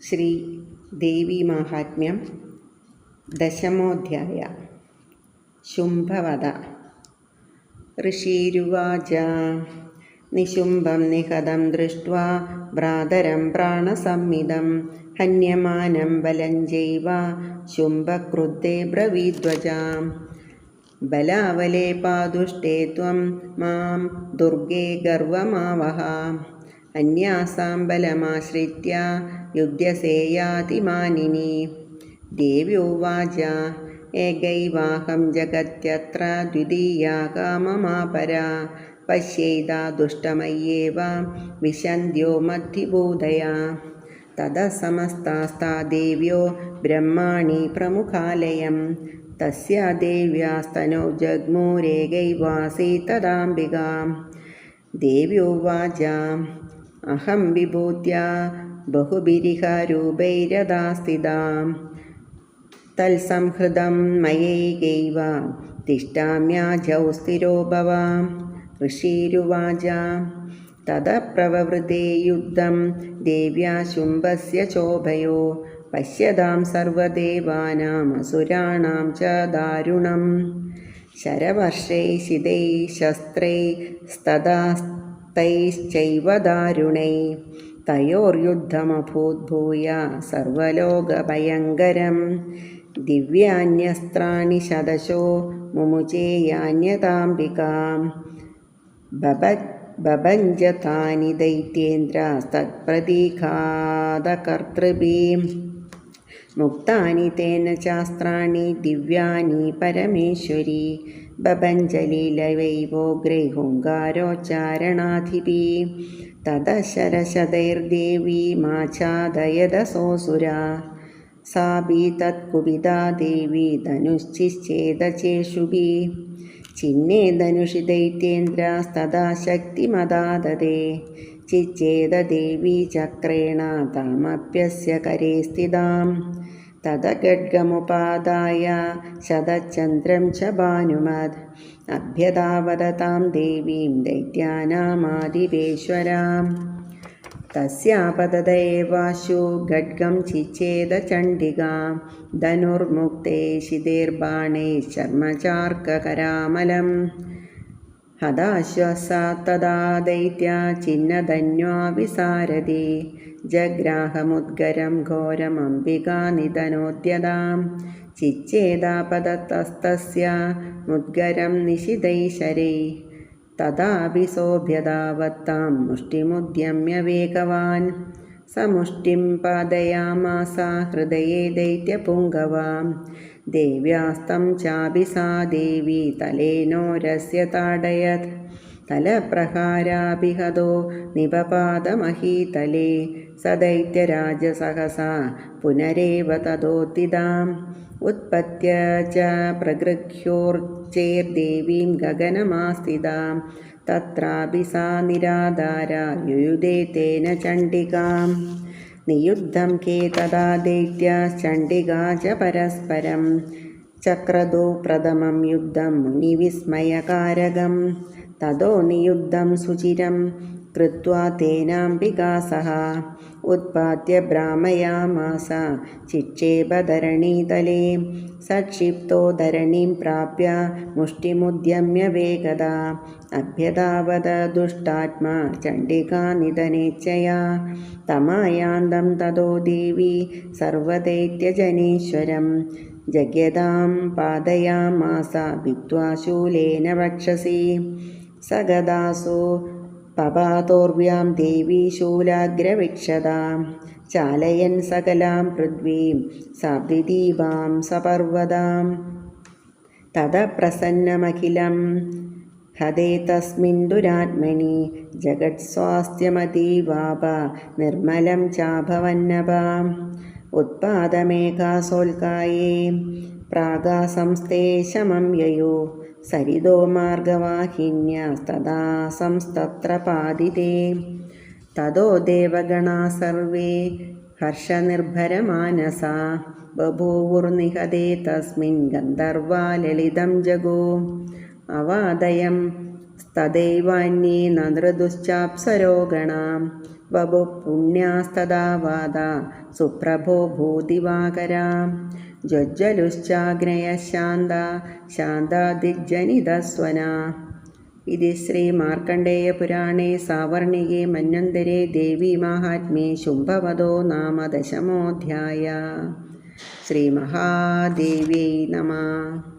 ശ്രീ ദേവി മാഹാത്മ്യം ദശമോധ്യായ ശുംഭവത. ഋഷീരുവാച നിശുംഭം നിഹതം ദൃഷ്ട്വാ ഭ്രാതരം പ്രാണസംഹിതം ഹന്യമാനം ബലം ജൈവ ശുംഭക്രുദ്ധേ ബ്രവീധ്വജാം. ബലാവലേ പാതുഷ്ടേ ത്വം മാം ദുർഗേ ഗർവമാവഹ. യുദ്ധ്യസേയാതിമാനിനി ദേവ്യോവാച ഏകൈവാഹം ജഗത്യത്ര ദ്വിതീയാ കാമമാപരാ. പശ്യൈതാ ദുഷ്ടമയ്യേവ വിശന്ധ്യോ മദ്ധിബോധയാ. തതഃ സമസ്താസ്താ ദേവ്യോ ബ്രഹ്മാണി പ്രമുഖാലയം. തസ്യ ദേവ്യാസ്തനോ ജഗ്മൂരേകൈവാസീ തദാംബികാം. ദേവ്യോവാച അഹം വിഭൂത്യ ബഹുബിരിഹരൂപൈരഥാസ്ഥിതാം തത്സംഹൃതം മയൈകൈവ തിഷ്ഠാമ്യാജൗ സ്ഥിരോ ഭവാം. ഋഷീരുവാച തത പ്രവവൃതേ യുദ്ധം ദേവ്യാ ശുംഭസ്യ ചോഭയോ. പശ്യതാം സർവദേവാനാമസുരാണാം ച ദാരുണം. ശരവർഷൈ ശിതൈ ശസ്ത്രൈ സ്തദാസ്തൈശ്ചൈവ ദാരുണൈ തയോർയുദ്ധമഭൂദ്ഭൂയ സർവലോകഭയങ്കരം. ദിവ്യാന്യസ്ത്രാണി ശതശോ മുമുചേയാന്യതാംബികാം. ബബ ബഭഞ്ജതാനി ദൈത്യേന്ദ്രസ്തത്പ്രതീഘാതകർത്തൃഭീം മുക്താനി തേന ശാസ്ത്രാണി ദിവ്യാനി പരമേശ്വരി ബഭഞ്ജലീലവൈവോഗ്രൈ ഹുങ്കാരോച്ചാരണാധിപി തദശരശതൈർദേവീ മാച്ഛാദയദസോസുര സാപി തത്കുപിതാ ദേവി ധനുശ്ചിശ്ചേദചേഷുഭി ചിന്നേ ധനുഷി ദൈത്യേന്ദ്രസ്തദാ ചിച്ചേത ദേവീ ചക്രേണ താമപ്യസ്യ കരേ സ്ഥിതാം. തദഗഡ്ഗമുപാദായ ശതചന്ദ്രം ച ഭാനുമത് അഭ്യതാവദതാം ദേവീം ദൈത്യാനാമാദിവേശ്വരാം തസ്യാപതദേവാശു ഖഡ്ഗം ചിച്ചേദ ചണ്ഡികാം ധനുർമുക്തേ ശിതീർബാണേ ശർമ്മചാർക്കകരാമലം ഹതാശ്വസാ തദാ ദൈത്യ ചിന്നധന്വാവിസാരതി ജഗ്രാഹമുദ്ഗരം ഘോരമംബികാനിധനോദ്യതാം ചിച്ചേതാപതത്തസ്തസ്യ മുദ്ഗരം നിശിതൈശരൈ തഥാപി സോഭ്യതാവത്താം മുഷ്ടിമുദ്യമ്യ വേഗവാൻ. സമുഷ്ടിം പാതയാമാസ ഹൃദയേ ദൈത്യപുങ്കവാം. ദേവ്യാസ്തം ചാപി സാ ദേവി തലേനോരസ്യ താടയത് തലപ്രഹാരാഭിഹതോ നിപപാതമഹീതലേ സദൈത്യരാജസഹസാ പുനരേവ തതോത്തിതാം ഉത്പത്യ ച പ്രഗൃഹ്യോർച്ചേർദേവീം ഗഗനമാസ്ഥിതാം തത്രാപി സാ നിരാധാര യുയുധേ തേന ചണ്ഡികാം. നിയുദ്ധം കേ തഥാ ദൈത്യാശ്ചണ്ഡികാ ച പരസ്പരം. ചക്രദോ പ്രഥമം യുദ്ധം മുനിവിസ്മയകാരകം തതോ നിയുദ്ധം സുചിരം. കൃത്വാ തേനാംബികാ സഹ ഉത്പാദ്യ ഭ്രാമയാമാസ ചിക്ഷേപധരണീതലേ സക്ഷിപ്തോ ധരണീം പ്രാപ്യ. മുഷ്ടിമുദ്യമ്യ വേഗത. അഭ്യതാവത ദുഷ്ടാത്മാ. ചണ്ഡികാനിധനേച്ഛയാ തമായാന്തം തതോ ദേവി. സർവദൈത്യജനീശ്വരം. ജഗ്യതാം പാദയാമാസ ഭിത്വാ ശൂലേന വക്ഷസി. സഗദാസു പപാതോർവ്യാം ദേവീ ശൂലാഗ്രവിക്ഷതാം. ചാലയൻ സകലാം പൃഥ്വീം സാബ്ദിദീപാം സപർവതാം തത പ്രസന്നമഖിലം ഹതേ തസ്മിൻ ദുരാത്മനി ജഗത്സ്വാസ്ഥ്യമതീവാപ നിർമ്മലം ചാഭവന്നപാം ഉത്പാദമേഘാസോൽക്കായേ. പ്രാഗാസംസ്ഥേ ശമം യയോ. സരിതോ മാർഗവാഹിന്യസ്തദാ സംസ്തത്ര പാതിതേ തതോ ദേവഗണാ സർവേ. ഹർഷനിർഭരമാനസാ. ബഭൂവുർനിഹതേ തസ്മിൻ ഗന്ധർവാ ലളിതം ജഗോ. അവാദയം തദൈവാന്യേ നൃദുശ്ചാപ്സരോ ഗണാം വപു പുണ്യാസ്തദാ സുപ്രഭോ ഭൂതിവാകരാ ജ്വജ്ജലുശ്ചാഗ്നയശാന്ത ശാന്താദിജനിതസ്വന ഇതി ശ്രീ മാർക്കണ്ഡേയപുരാണേ സാവർണികേ മന്വന്തരേ ദേവീമാഹാത്മ്യേ ശുംഭവതോ നാമ ശ്രീ ശ്രീമഹാദേവ്यै നമः